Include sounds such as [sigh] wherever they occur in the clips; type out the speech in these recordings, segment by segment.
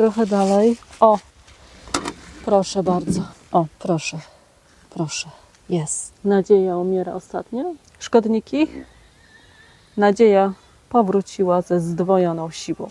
trochę dalej. O, proszę bardzo. O, proszę, proszę. Jest. Nadzieja umiera ostatnio. Szkodniki? Nadzieja powróciła ze zdwojoną siłą.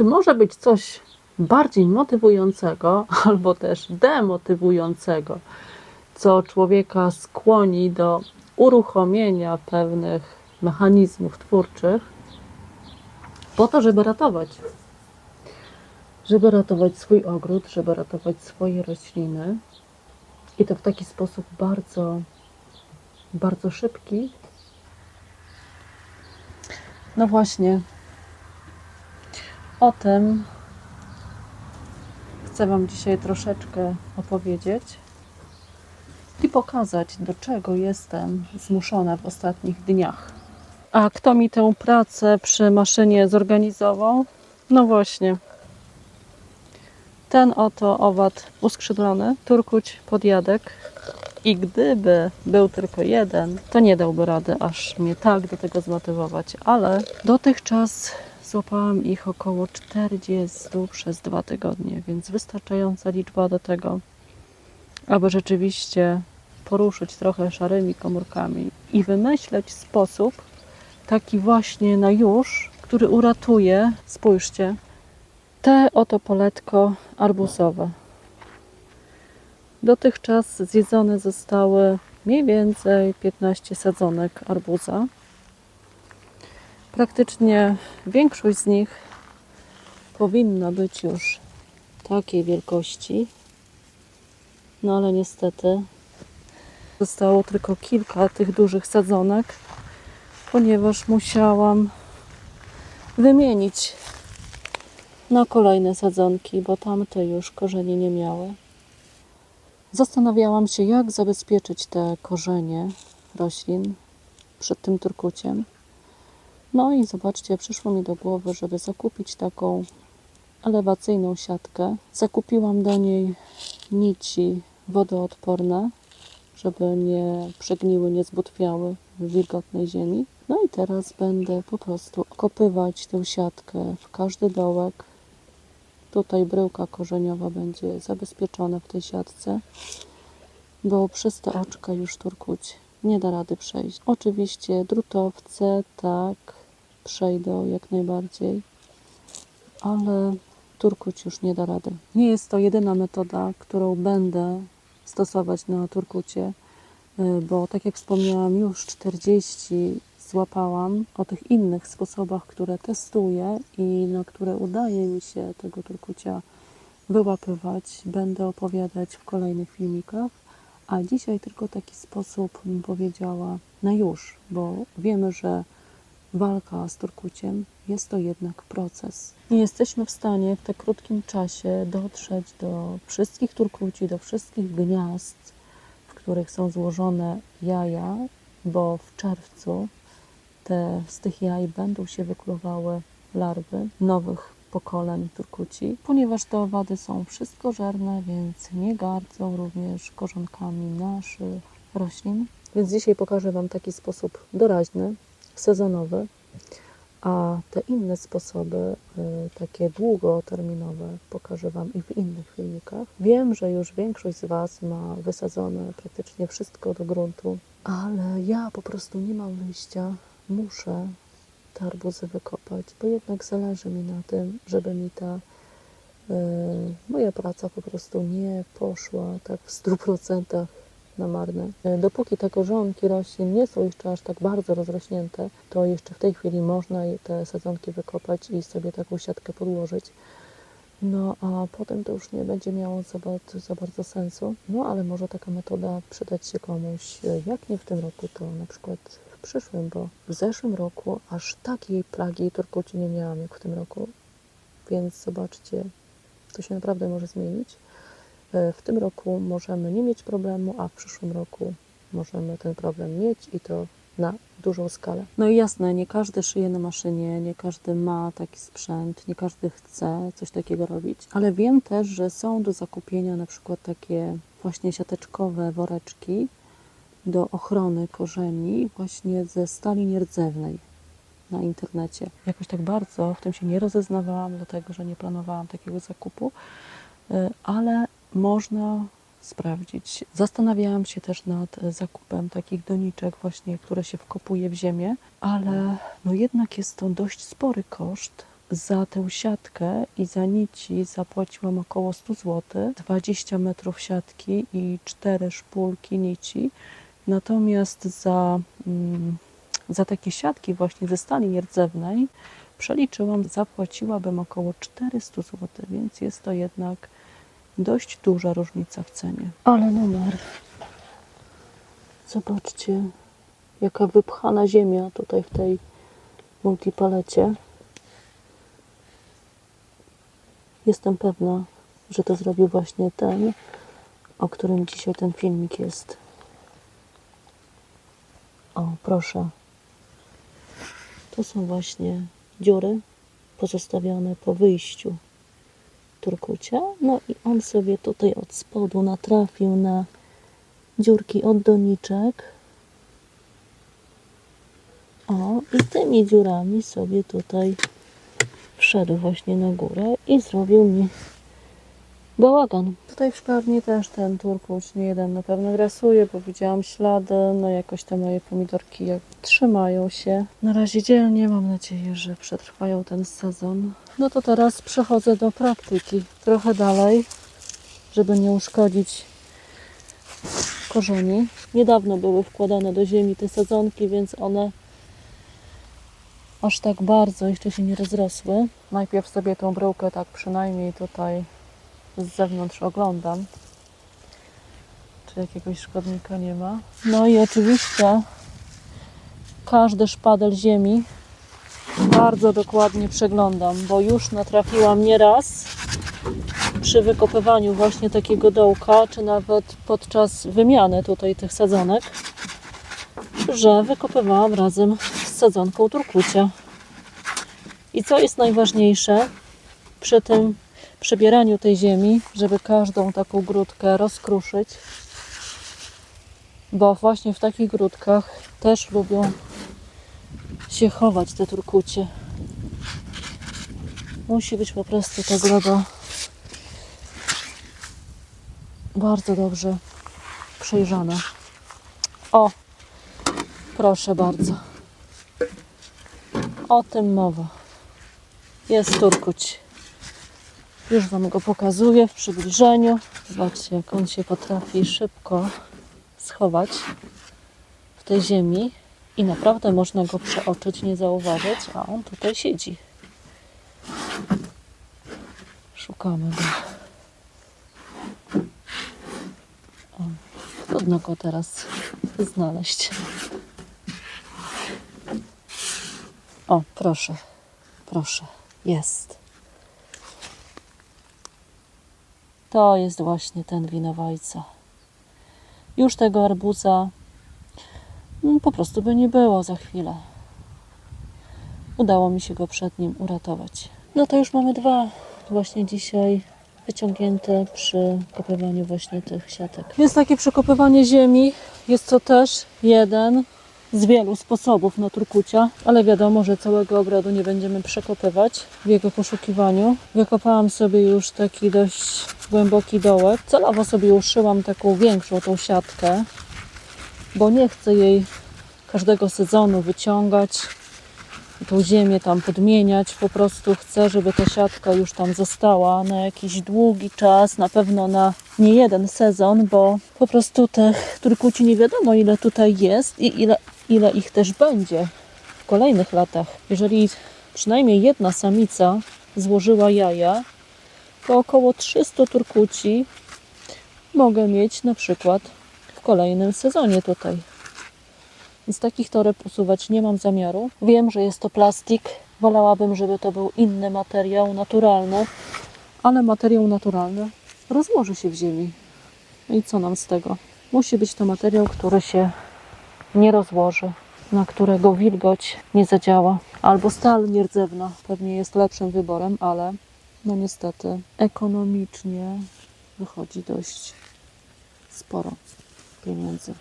Czy może być coś bardziej motywującego [laughs] albo też demotywującego, co człowieka skłoni do uruchomienia pewnych mechanizmów twórczych po to, żeby ratować? Żeby ratować swój ogród, żeby ratować swoje rośliny i to w taki sposób bardzo, bardzo szybki. No właśnie, o tym chcę Wam dzisiaj troszeczkę opowiedzieć i pokazać, do czego jestem zmuszona w ostatnich dniach. A kto mi tę pracę przy maszynie zorganizował? No właśnie. Ten oto owad uskrzydlony, turkuć podjadek. I gdyby był tylko jeden, to nie dałby rady aż mnie tak do tego zmotywować, ale dotychczas złapałam ich około 40 przez dwa tygodnie, więc wystarczająca liczba do tego, aby rzeczywiście poruszyć trochę szarymi komórkami i wymyśleć sposób taki właśnie na już, który uratuje, spójrzcie, te oto poletko arbuzowe. Dotychczas zjedzone zostały mniej więcej 15 sadzonek arbuza. Praktycznie większość z nich powinna być już takiej wielkości. No ale niestety zostało tylko kilka tych dużych sadzonek, ponieważ musiałam wymienić na kolejne sadzonki, bo tamte już korzeni nie miały. Zastanawiałam się, jak zabezpieczyć te korzenie roślin przed tym turkuciem. No i zobaczcie, przyszło mi do głowy, żeby zakupić taką elewacyjną siatkę. Zakupiłam do niej nici wodoodporne, żeby nie przegniły, nie zbutwiały w wilgotnej ziemi. No i teraz będę po prostu okopywać tę siatkę w każdy dołek. Tutaj bryłka korzeniowa będzie zabezpieczona w tej siatce, bo przez te oczka już turkuć nie da rady przejść. Oczywiście drutowce tak przejdą jak najbardziej, ale turkuć już nie da rady. Nie jest to jedyna metoda, którą będę stosować na turkucie, y, bo tak jak wspomniałam, już 40 złapałam o tych innych sposobach, które testuję i na które udaje mi się tego turkucia wyłapywać. Będę opowiadać w kolejnych filmikach, a dzisiaj tylko taki sposób bym powiedziała na już, bo wiemy, że walka z turkuciem jest to jednak proces. Nie jesteśmy w stanie w tak krótkim czasie dotrzeć do wszystkich turkuci, do wszystkich gniazd, w których są złożone jaja, bo w czerwcu te, z tych jaj będą się wykluwały larwy nowych pokoleń turkuci, ponieważ te owady są wszystkożerne, więc nie gardzą również korzonkami naszych roślin. Więc dzisiaj pokażę Wam taki sposób doraźny, sezonowy, a te inne sposoby, y, takie długoterminowe, pokażę Wam i w innych filmikach. Wiem, że już większość z Was ma wysadzone praktycznie wszystko do gruntu, ale ja po prostu nie mam wyjścia. Muszę te arbuzy wykopać, bo jednak zależy mi na tym, żeby mi ta y, moja praca po prostu nie poszła tak w 100% na marne. Y, Dopóki te korzonki roślin nie są jeszcze aż tak bardzo rozrośnięte, to jeszcze w tej chwili można te sadzonki wykopać i sobie taką siatkę podłożyć. No a potem to już nie będzie miało za bardzo, za bardzo sensu. No ale może taka metoda przydać się komuś, y, jak nie w tym roku, to na przykład w przyszłym, bo w zeszłym roku aż takiej plagi turkuci nie miałam jak w tym roku. Więc zobaczcie, to się naprawdę może zmienić. E, W tym roku możemy nie mieć problemu, a w przyszłym roku możemy ten problem mieć i to na dużą skalę. No i jasne, nie każdy szyje na maszynie, nie każdy ma taki sprzęt, nie każdy chce coś takiego robić, ale wiem też, że są do zakupienia na przykład takie właśnie siateczkowe woreczki do ochrony korzeni właśnie ze stali nierdzewnej na internecie. Jakoś tak bardzo w tym się nie rozeznawałam, dlatego że nie planowałam takiego zakupu, y, ale można sprawdzić. Zastanawiałam się też nad e, zakupem takich doniczek właśnie, które się wkopuje w ziemię, ale no jednak jest to dość spory koszt. Za tę siatkę i za nici zapłaciłam około 100 zł, 20 metrów siatki i 4 szpulki nici. Natomiast za, mm, za takie siatki właśnie ze stali nierdzewnej przeliczyłam, zapłaciłabym około 400 zł, więc jest to jednak dość duża różnica w cenie. Ale numer. Zobaczcie, jaka wypchana ziemia tutaj w tej multipalecie. Jestem pewna, że to zrobił właśnie ten, o którym dzisiaj ten filmik jest. O, proszę. To są właśnie dziury pozostawione po wyjściu turkucia. No i on sobie tutaj od spodu natrafił na dziurki od doniczek. O, i tymi dziurami sobie tutaj wszedł właśnie na górę i zrobił mi bałagan. Tutaj w szklarni też ten turkuć nie jeden na pewno grasuje, bo widziałam ślady, no jakoś te moje pomidorki jak trzymają się. Na razie dzielnie, mam nadzieję, że przetrwają ten sezon. No to teraz przechodzę do praktyki. Trochę dalej, żeby nie uszkodzić korzeni. Niedawno były wkładane do ziemi te sadzonki, więc one aż tak bardzo jeszcze się nie rozrosły. Najpierw sobie tą bryłkę tak przynajmniej tutaj z zewnątrz oglądam, czy jakiegoś szkodnika nie ma. No i oczywiście każdy szpadel ziemi bardzo dokładnie przeglądam, bo już natrafiłam nieraz przy wykopywaniu właśnie takiego dołka, czy nawet podczas wymiany tutaj tych sadzonek, że wykopywałam razem z sadzonką turkucia. I co jest najważniejsze przy tym przebieraniu tej ziemi, żeby każdą taką grudkę rozkruszyć, bo właśnie w takich grudkach też lubią się chować te turkucie. Musi być po prostu ta gleba bardzo dobrze przejrzana. O, proszę bardzo. O tym mowa. Jest turkuć. Już Wam go pokazuję w przybliżeniu. Zobaczcie, jak on się potrafi szybko schować w tej ziemi i naprawdę można go przeoczyć, nie zauważyć, a on tutaj siedzi. Szukamy go. O, trudno go teraz znaleźć. O, proszę, proszę, jest. To jest właśnie ten winowajca. Już tego arbuza no, po prostu by nie było za chwilę. Udało mi się go przed nim uratować. No to już mamy dwa właśnie dzisiaj wyciągnięte przy kopywaniu właśnie tych siatek. Jest takie przekopywanie ziemi. Jest to też jeden z wielu sposobów na turkucia, ale wiadomo, że całego ogrodu nie będziemy przekopywać w jego poszukiwaniu. Wykopałam sobie już taki dość głęboki dołek. Celowo sobie uszyłam taką większą tą siatkę, bo nie chcę jej każdego sezonu wyciągać, tą ziemię tam podmieniać. Po prostu chcę, żeby ta siatka już tam została na jakiś długi czas, na pewno na nie jeden sezon, bo po prostu tych turkuci nie wiadomo ile tutaj jest i ile, ile ich też będzie w kolejnych latach. Jeżeli przynajmniej jedna samica złożyła jaja, to około 300 turkuci mogę mieć na przykład w kolejnym sezonie tutaj. Więc takich toreb usuwać nie mam zamiaru. Wiem, że jest to plastik. Wolałabym, żeby to był inny materiał, naturalny, ale materiał naturalny rozłoży się w ziemi. No i co nam z tego? Musi być to materiał, który się nie rozłoży. na którego wilgoć nie zadziała. Albo stal nierdzewna pewnie jest lepszym wyborem, ale no niestety ekonomicznie wychodzi dość sporo pieniędzy.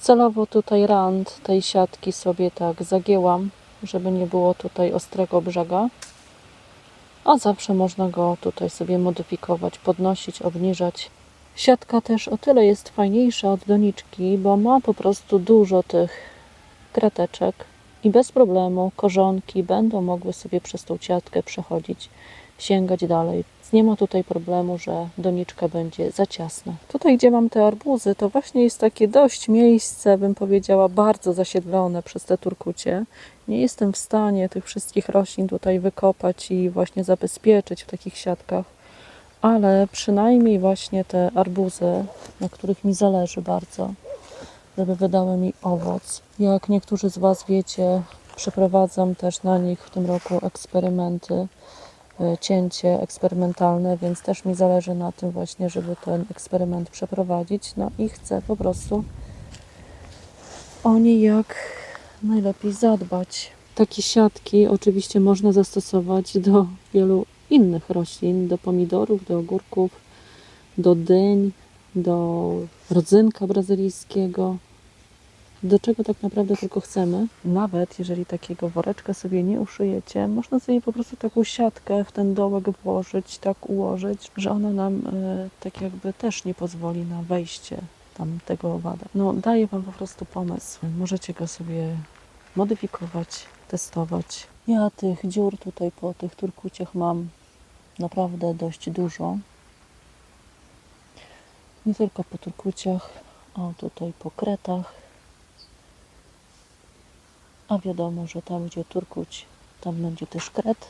Celowo tutaj rand tej siatki sobie tak zagięłam, żeby nie było tutaj ostrego brzega. A zawsze można go tutaj sobie modyfikować, podnosić, obniżać. Siatka też o tyle jest fajniejsza od doniczki, bo ma po prostu dużo tych krateczek i bez problemu korzonki będą mogły sobie przez tą siatkę przechodzić, sięgać dalej. Nie ma tutaj problemu, że doniczka będzie za ciasna. Tutaj, gdzie mam te arbuzy, to właśnie jest takie dość miejsce, bym powiedziała, bardzo zasiedlone przez te turkucie. Nie jestem w stanie tych wszystkich roślin tutaj wykopać i właśnie zabezpieczyć w takich siatkach ale przynajmniej właśnie te arbuzy, na których mi zależy bardzo, żeby wydały mi owoc. Jak niektórzy z Was wiecie, przeprowadzam też na nich w tym roku eksperymenty, y, cięcie eksperymentalne, więc też mi zależy na tym właśnie, żeby ten eksperyment przeprowadzić. No i chcę po prostu o nie jak najlepiej zadbać. Takie siatki oczywiście można zastosować do wielu innych roślin, do pomidorów, do ogórków, do dyń, do rodzynka brazylijskiego, do czego tak naprawdę tylko chcemy. Nawet jeżeli takiego woreczka sobie nie uszyjecie, można sobie po prostu taką siatkę w ten dołek włożyć, tak ułożyć, że ona nam e, tak jakby też nie pozwoli na wejście tam tego owada. No daję Wam po prostu pomysł. Możecie go sobie modyfikować, testować. Ja tych dziur tutaj po tych turkuciach mam naprawdę dość dużo. Nie tylko po turkuciach, a tutaj po kretach. A wiadomo, że tam gdzie turkuć, tam będzie też kret.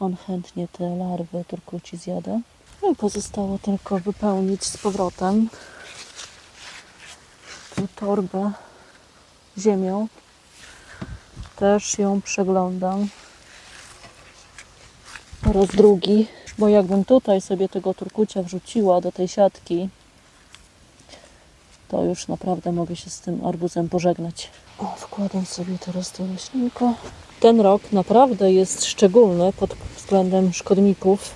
On chętnie te larwy turkuci zjada. No i pozostało tylko wypełnić z powrotem tę torbę ziemią. Też ją przeglądam po raz drugi, bo jakbym tutaj sobie tego turkucia wrzuciła do tej siatki, to już naprawdę mogę się z tym arbuzem pożegnać. O, wkładam sobie teraz tę roślinkę. Ten rok naprawdę jest szczególny pod względem szkodników.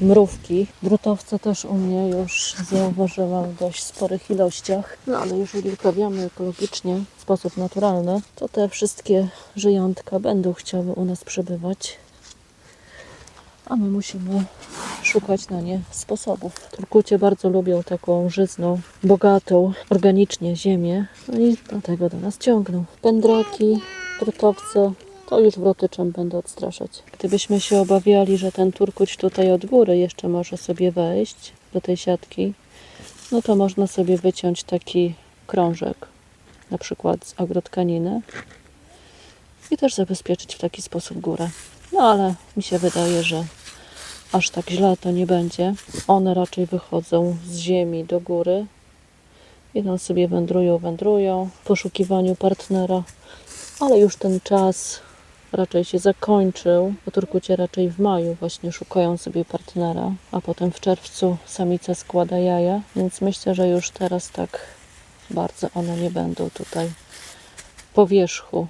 Mrówki. Drutowce też u mnie już zauważyłam w dość sporych ilościach. No ale jeżeli uprawiamy ekologicznie, w sposób naturalny, to te wszystkie żyjątka będą chciały u nas przebywać a my musimy szukać na nie sposobów. Turkucie bardzo lubią taką żyzną, bogatą, organicznie ziemię, no i dlatego do nas ciągną. Pędraki, drutowce, to już wrotyczem będę odstraszać. Gdybyśmy się obawiali, że ten turkuć tutaj od góry jeszcze może sobie wejść do tej siatki, no to można sobie wyciąć taki krążek, na przykład z agrotkaniny i też zabezpieczyć w taki sposób górę. No ale mi się wydaje, że aż tak źle to nie będzie. One raczej wychodzą z ziemi do góry i tam sobie wędrują, wędrują w poszukiwaniu partnera, ale już ten czas raczej się zakończył. Po turkucie raczej w maju właśnie szukają sobie partnera, a potem w czerwcu samica składa jaja, więc myślę, że już teraz tak bardzo one nie będą tutaj po wierzchu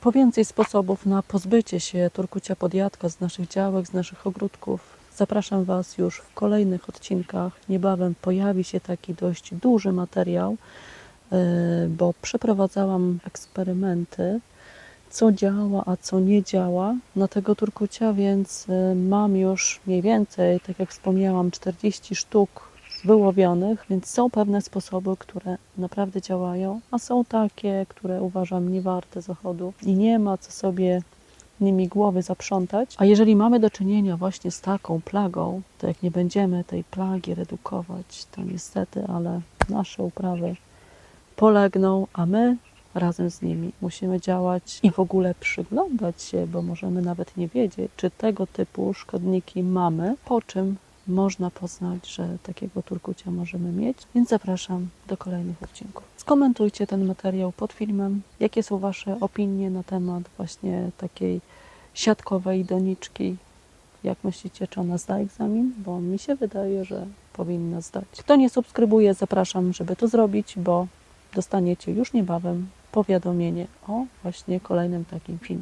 Po więcej sposobów na pozbycie się turkucia podjadka z naszych działek, z naszych ogródków. Zapraszam Was już w kolejnych odcinkach. Niebawem pojawi się taki dość duży materiał, yy, bo przeprowadzałam eksperymenty, co działa, a co nie działa na tego turkucia, więc yy, mam już mniej więcej, tak jak wspomniałam, 40 sztuk wyłowionych, więc są pewne sposoby, które naprawdę działają, a są takie, które uważam nie warte zachodu i nie ma co sobie nimi głowy zaprzątać. A jeżeli mamy do czynienia właśnie z taką plagą, to jak nie będziemy tej plagi redukować, to niestety, ale nasze uprawy polegną, a my razem z nimi musimy działać i w ogóle przyglądać się, bo możemy nawet nie wiedzieć, czy tego typu szkodniki mamy, po czym można poznać, że takiego turkucia możemy mieć, więc zapraszam do kolejnych odcinków. Skomentujcie ten materiał pod filmem. Jakie są Wasze opinie na temat właśnie takiej siatkowej doniczki? Jak myślicie, czy ona zda egzamin? Bo mi się wydaje, że powinna zdać. Kto nie subskrybuje, zapraszam, żeby to zrobić, bo dostaniecie już niebawem powiadomienie o właśnie kolejnym takim filmie.